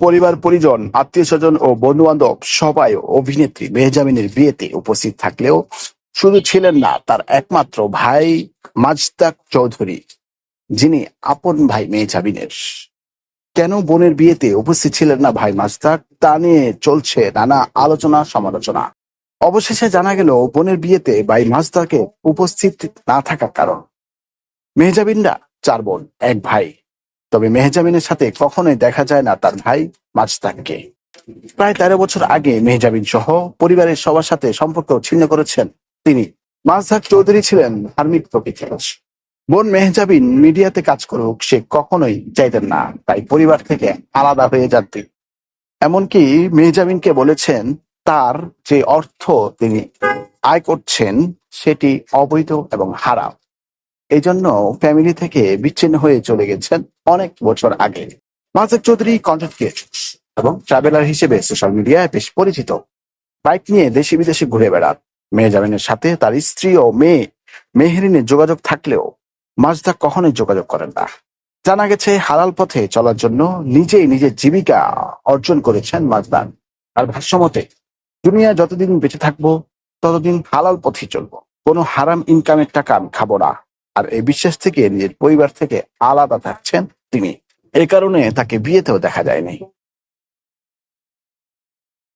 পরিবার, পরিজন, আত্মীয় স্বজন ও বন্ধু বান্ধব সবাই অভিনেত্রী মেহজামিনের বিয়েতে উপস্থিত থাকলেও শুধু ছিলেন না, তার একমাত্র ভাই মাজদাক চৌধুরী, যিনি আপন ভাই মেহজাবিনের কেন বোনের বিয়েতে উপস্থিত ছিলেন না ভাই মাজদাক, তা নিয়ে চলছে নানা আলোচনা, সমালোচনা। অবশেষে জানা গেল, বোনের বিয়েতে ভাই মাজদাকে উপস্থিত না থাকার কারণ। মেহজাবিনরা চার বোন, এক ভাই। তবে মেহজাবিনের সাথে কখনোই দেখা যায় না তার ভাই মাজদাককে প্রায় তেরো বছর আগে মেহজাবিন সহ পরিবারের সবার সাথে সম্পর্ক ছিন্ন করেছেন তিনি। মাজদাক চৌধুরী ছিলেন ধার্মিক প্রকৃতির বোন মেহজাবিন মিডিয়াতে কাজ করুক, সে কখনোই চাইতেন না, তাই পরিবার থেকে আলাদা হয়ে যান তিনি। এমনকি মেহজাবিনকে বলেছেন, তার যে অর্থ তিনি আয় করছেন, সেটি অবৈধ এবং হারাম। এই জন্য ফ্যামিলি থেকে বিচ্ছিন্ন হয়ে চলে গেছেন অনেক বছর আগে। মাজেক চৌধুরী কন্টেন্ট ক্রিয়েটর এবং ট্রাভেলার হিসেবে সোশ্যাল মিডিয়ায় বেশ পরিচিত। বাইক নিয়ে দেশে বিদেশে ঘুরে বেড়ান। মেহজাবিনের সাথে তার স্ত্রী ও মেয়ে মেহরিনের যোগাযোগ থাকলেও মাজদা কখনোই যোগাযোগ করেন না। জানা গেছে, হালাল পথে চলার জন্য নিজেই নিজের জীবিকা অর্জন করেছেন মাজদান আর ভাষ্যমতে দুনিয়া যতদিন বেঁচে থাকব, ততদিন হালাল পথে চলবো। কোনো হারাম ইনকামের টাকা আমি খাব না। আর এই বিশ্বাস থেকে নিজের পরিবার থেকে আলাদা থাকছেন তিনি। এ কারণে তাকে বিয়েতেও দেখা যায়নি।